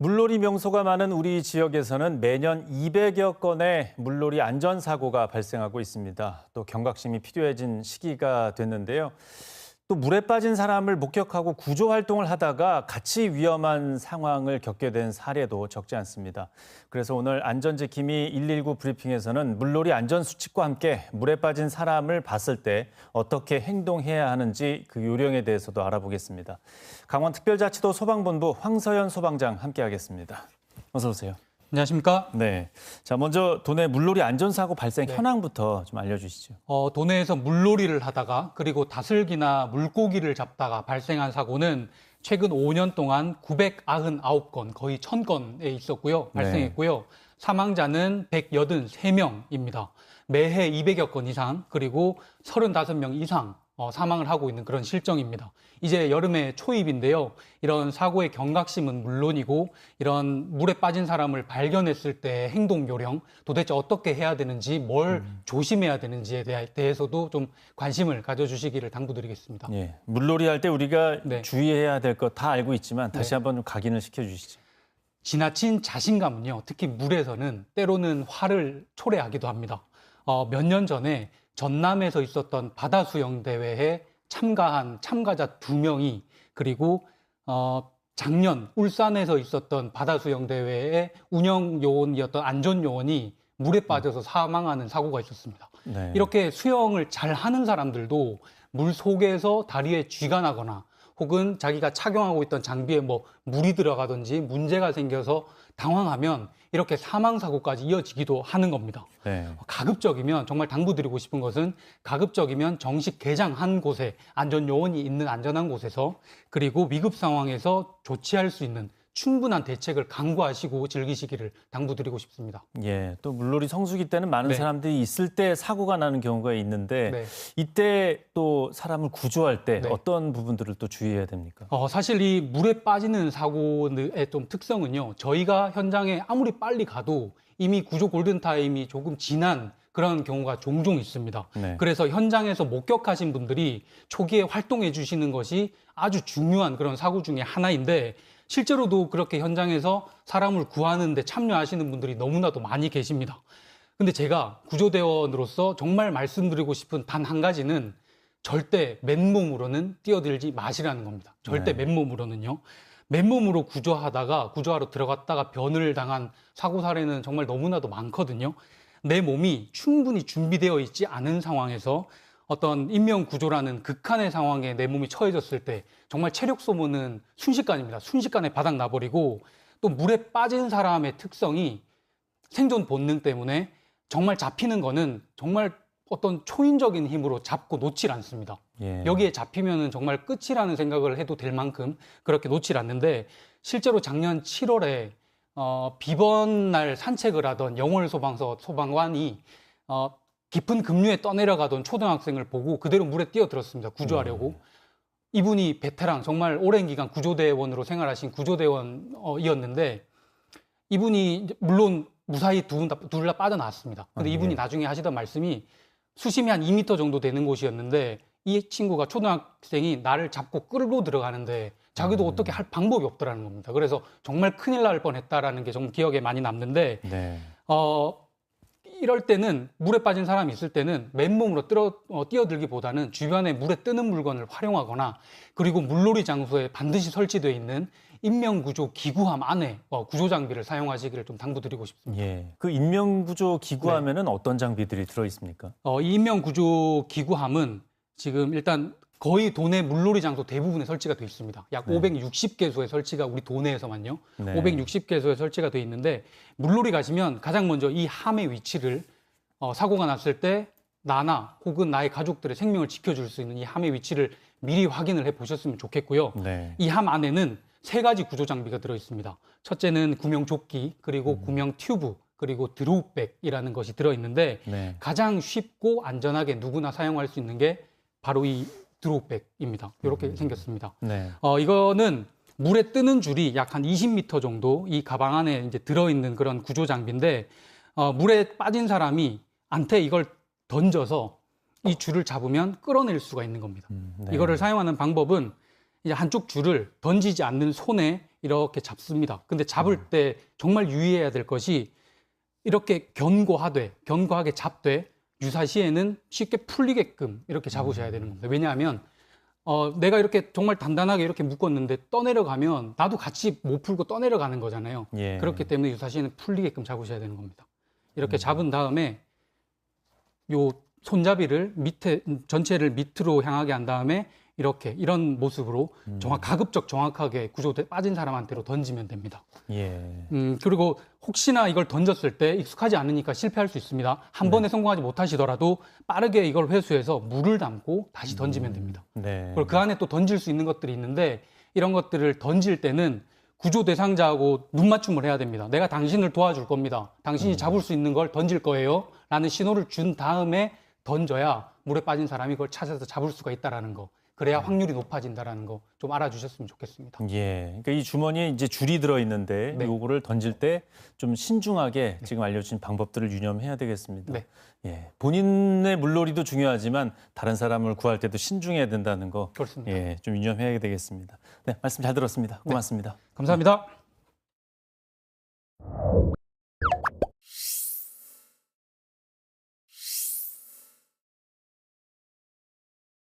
물놀이 명소가 많은 우리 지역에서는 매년 200여 건의 물놀이 안전사고가 발생하고 있습니다. 또 경각심이 필요해진 시기가 됐는데요. 또 물에 빠진 사람을 목격하고 구조 활동을 하다가 같이 위험한 상황을 겪게 된 사례도 적지 않습니다. 그래서 오늘 안전지킴이 119 브리핑에서는 물놀이 안전 수칙과 함께 물에 빠진 사람을 봤을 때 어떻게 행동해야 하는지 그 요령에 대해서도 알아보겠습니다. 강원특별자치도 소방본부 황서연 소방장 함께하겠습니다. 어서 오세요. 안녕하십니까? 네. 자, 먼저 도내 물놀이 안전사고 발생 네. 현황부터 좀 알려주시죠. 어, 도내에서 물놀이를 하다가 그리고 다슬기나 물고기를 잡다가 발생한 사고는 최근 5년 동안 999건, 거의 1000건에 있었고요. 발생했고요. 사망자는 183명입니다. 매해 200여 건 이상, 그리고 35명 이상 어, 사망을 하고 있는 그런 실정입니다. 이제 여름의 초입인데요. 이런 사고의 경각심은 물론이고 이런 물에 빠진 사람을 발견했을 때 행동 요령 도대체 어떻게 해야 되는지 뭘 조심해야 되는지에 대해- 대해서도 좀 관심을 가져주시기를 당부드리겠습니다. 예. 물놀이 할 때 우리가 네. 주의해야 될 것 다 알고 있지만 다시 네. 한번 좀 각인을 시켜주시죠. 지나친 자신감은요, 특히 물에서는 때로는 화를 초래하기도 합니다. 어, 몇 년 전에 전남에서 있었던 바다 수영 대회에 참가한 참가자 두 명이 그리고 어, 작년 울산에서 있었던 바다 수영 대회의 운영 요원이었던 안전 요원이 물에 빠져서 사망하는 사고가 있었습니다. 네. 이렇게 수영을 잘 하는 사람들도 물 속에서 다리에 쥐가 나거나 혹은 자기가 착용하고 있던 장비에 뭐 물이 들어가든지 문제가 생겨서 당황하면 이렇게 사망 사고까지 이어지기도 하는 겁니다. 네. 가급적이면 정말 당부드리고 싶은 것은 가급적이면 정식 개장한 곳에 안전 요원이 있는 안전한 곳에서 그리고 위급 상황에서 조치할 수 있는 충분한 대책을 강구하시고 즐기시기를 당부드리고 싶습니다. 예. 또 물놀이 성수기 때는 많은 네. 사람들이 있을 때 사고가 나는 경우가 있는데 네. 이때 또 사람을 구조할 때 네. 어떤 부분들을 또 주의해야 됩니까? 어, 사실 이 물에 빠지는 사고의 좀 특성은요. 저희가 현장에 아무리 빨리 가도 이미 구조 골든타임이 조금 지난 그런 경우가 종종 있습니다. 네. 그래서 현장에서 목격하신 분들이 초기에 활동해 주시는 것이 아주 중요한 그런 사고 중에 하나인데 실제로도 그렇게 현장에서 사람을 구하는데 참여하시는 분들이 너무나도 많이 계십니다. 근데 제가 구조대원으로서 정말 말씀드리고 싶은 단 한 가지는 절대 맨몸으로는 뛰어들지 마시라는 겁니다. 절대 네. 맨몸으로는요. 맨몸으로 구조하다가 구조하러 들어갔다가 변을 당한 사고 사례는 정말 너무나도 많거든요. 내 몸이 충분히 준비되어 있지 않은 상황에서 어떤 인명 구조라는 극한의 상황에 내 몸이 처해졌을 때 정말 체력 소모는 순식간입니다. 순식간에 바닥 나버리고 또 물에 빠진 사람의 특성이 생존 본능 때문에 정말 잡히는 거는 정말 어떤 초인적인 힘으로 잡고 놓질 않습니다. 예. 여기에 잡히면은 정말 끝이라는 생각을 해도 될 만큼 그렇게 놓질 않는데 실제로 작년 7월에 어, 비번 날 산책을 하던 영월 소방서 소방관이 어, 깊은 급류에 떠내려가던 초등학생을 보고 그대로 물에 뛰어들었습니다. 구조하려고. 이분이 베테랑 정말 오랜 기간 구조대원으로 생활하신 구조대원이었는데 이분이 물론 무사히 둘다 빠져나왔습니다. 근데 아, 이분이 예. 나중에 하시던 말씀이 수심이 한 2m 정도 되는 곳이었는데 이 친구가 초등학생이 나를 잡고 끌고 들어가는데 자기도 음. 어떻게 할 방법이 없더라는 겁니다. 그래서 정말 큰일 날 뻔했다라는 게 좀 기억에 많이 남는데 네. 어 이럴 때는 물에 빠진 사람이 있을 때는 맨몸으로 뛰어, 어, 뛰어들기보다는 주변에 물에 뜨는 물건을 활용하거나 그리고 물놀이 장소에 반드시 설치되어 있는 인명구조 기구함 안에 어, 구조 장비를 사용하시기를 좀 당부드리고 싶습니다. 예. 그 인명구조 기구 네. 어떤 장비들이 들어 있습니까? 어, 이 인명구조 기구함은 지금 일단 거의 도내 물놀이 장소 대부분에 설치가 되어 있습니다. 약 네. 560개소의 설치가 우리 도내에서만요. 네. 560개소에 설치가 되어 있는데 물놀이 가시면 가장 먼저 이 함의 위치를 어, 사고가 났을 때 나나 혹은 나의 가족들의 생명을 지켜줄 수 있는 이 함의 위치를 미리 확인을 해 보셨으면 좋겠고요. 네. 이함 안에는 세 가지 구조 장비가 들어 있습니다. 첫째는 구명 조끼, 그리고 구명 튜브, 그리고 드로우백이라는 것이 들어 있는데 네. 가장 쉽고 안전하게 누구나 사용할 수 있는 게 바로 이 드로우백입니다. 이렇게 생겼습니다. 네. 어, 이거는 물에 뜨는 줄이 약 한 20m 정도 이 가방 안에 이제 들어있는 그런 구조 장비인데 어, 물에 빠진 사람이 한테 이걸 던져서 이 줄을 잡으면 끌어낼 수가 있는 겁니다. 음, 네. 이거를 사용하는 방법은 이제 한쪽 줄을 던지지 않는 손에 이렇게 잡습니다. 근데 잡을 때 정말 유의해야 될 것이 이렇게 견고하되 견고하게 잡되 유사시에는 쉽게 풀리게끔 이렇게 잡으셔야 되는 겁니다. 왜냐하면 어, 내가 이렇게 정말 단단하게 이렇게 묶었는데 떠내려가면 나도 같이 못 풀고 떠내려가는 거잖아요. 예. 그렇기 때문에 유사시에는 풀리게끔 잡으셔야 되는 겁니다. 이렇게 잡은 다음에 요 손잡이를 밑에 음, 전체를 밑으로 향하게 한 다음에 이렇게 이런 모습으로 정확 가급적 정확하게 구조돼 빠진 사람한테로 던지면 됩니다. 예. 음, 그리고 혹시나 이걸 던졌을 때 익숙하지 않으니까 실패할 수 있습니다. 한 번에 성공하지 못하시더라도 빠르게 이걸 회수해서 물을 담고 다시 던지면 됩니다. 네. 그리고 그 안에 또 던질 수 있는 것들이 있는데 이런 것들을 던질 때는 구조 대상자하고 눈 맞춤을 해야 됩니다. 내가 당신을 도와줄 겁니다. 당신이 잡을 수 있는 걸 던질 거예요. 라는 신호를 준 다음에 던져야 물에 빠진 사람이 그걸 찾아서 잡을 수가 있다라는 거. 그래야 확률이 높아진다라는 거 좀 알아주셨으면 좋겠습니다. 예. 그러니까 이 주머니에 이제 줄이 들어 있는데 네. 요거를 던질 때 좀 신중하게 지금 알려주신 방법들을 유념해야 되겠습니다. 네. 예. 본인의 물놀이도 중요하지만 다른 사람을 구할 때도 신중해야 된다는 거 그렇습니다. 예, 좀 유념해야 되겠습니다. 네, 말씀 잘 들었습니다. 고맙습니다. 감사합니다.